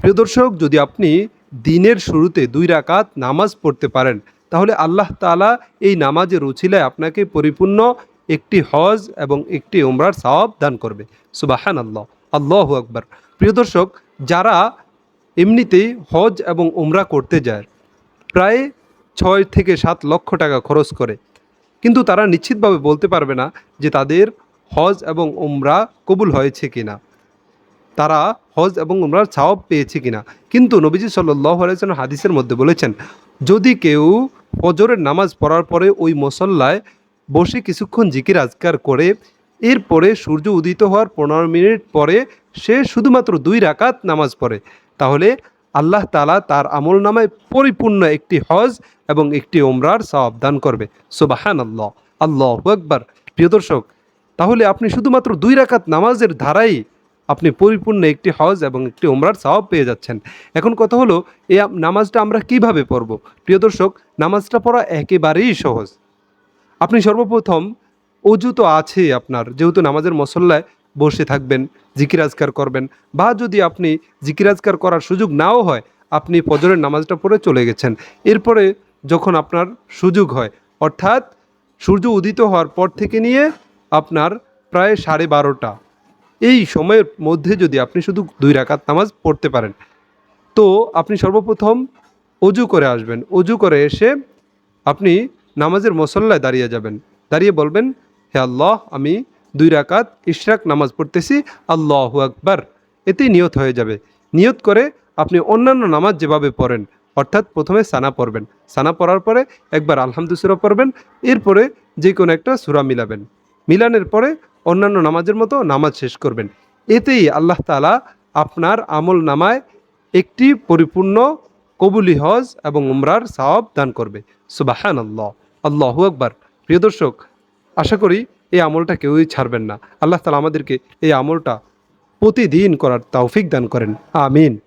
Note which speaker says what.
Speaker 1: প্রিয় দর্শক, যদি আপনি দিনের শুরুতে দুই রাকাত নামাজ পড়তে পারেন, তাহলে আল্লাহ তাআলা এই নামাজের উছিলায় আপনাকে পরিপূর্ণ একটি হজ এবং একটি উমরার সওয়াব দান করবে। সুবাহান আল্লাহ আল্লাহ আকবার। প্রিয় দর্শক, যারা এমনিতেই হজ এবং উমরা করতে যায়, প্রায় ছয় থেকে সাত লক্ষ টাকা খরচ করে, কিন্তু তারা নিশ্চিতভাবে বলতে পারবে না যে তাদের হজ এবং উমরা কবুল হয়েছে কিনা। তারা হজ এবং উমরার ছাওয়াব পেয়েছে কিনা। কিন্তু নবীজি সাল্লাহ হাদিসের মধ্যে বলেছেন, যদি কেউ ফজরের নামাজ পড়ার পরে ওই মসল্লায় বসে কিছুক্ষণ জিকির আজকার করে, এরপরে সূর্য উদিত হওয়ার পনেরো মিনিট পরে সে শুধুমাত্র দুই রাকাত নামাজ পড়ে, তাহলে আল্লাহ তালা তার আমল নামায় পরিপূর্ণ একটি হজ এবং একটি ওমরার সওয়াব দান করবে। সুবাহান আল্লাহ আল্লাহ আকবার। প্রিয় দর্শক, তাহলে আপনি শুধুমাত্র দুই রাকাত নামাজের ধারাই আপনি পরিপূর্ণ একটি হজ এবং একটি ওমরার সওয়াব পেয়ে যাচ্ছেন। এখন কথা হলো, এই নামাজটা আমরা কীভাবে পড়ব? প্রিয় দর্শক, নামাজটা পড়া একেবারেই সহজ। আপনি সর্বপ্রথম, অজু তো আছেই আপনার, যেহেতু নামাজের মসল্লায় বসে থাকবেন, জিকির আজকার করবেন, বা যদি আপনি জিকির আজকার করার সুযোগ নাও হয়, আপনি ফজরের নামাজটা পড়ে চলে গেছেন। এরপরে যখন আপনার সুযোগ হয়, অর্থাৎ সূর্য উদিত হওয়ার পর থেকে নিয়ে আপনার প্রায় সাড়ে বারোটা। এই সময়ের মধ্যে যদি আপনি শুধু দুই রাকাত নামাজ পড়তে পারেন, তো আপনি সর্বপ্রথম অজু করে আসবেন। অজু করে এসে আপনি নামাজের মসল্লায় দাঁড়িয়ে যাবেন। দাঁড়িয়ে বলবেন, হে আল্লাহ, আমি দুই রাকাত ইশরাক নামাজ পড়তেছি, আল্লাহ আকবার। এতেই নিয়ত হয়ে যাবে। নিয়ত করে আপনি অন্যান্য নামাজ যেভাবে পড়েন, অর্থাৎ প্রথমে সানা পড়বেন। সানা পড়ার পরে একবার আলহামদুসুরা পড়বেন। এরপরে যে কোনো একটা সুরা মিলাবেন। মিলানের পরে অন্যান্য নামাজের মতো নামাজ শেষ করবেন। এতেই আল্লাহ তালা আপনার আমল নামায় একটি পরিপূর্ণ কবুলি হজ এবং উমরার সওয়াব দান করবে। সুবাহান আল্লাহ আল্লাহ আকবার। প্রিয় দর্শক, আশা করি এই আমলটা কেউই ছাড়বেন না। আল্লাহ তালা আমাদেরকে এই আমলটা প্রতিদিন করার তৌফিক দান করেন। আমিন।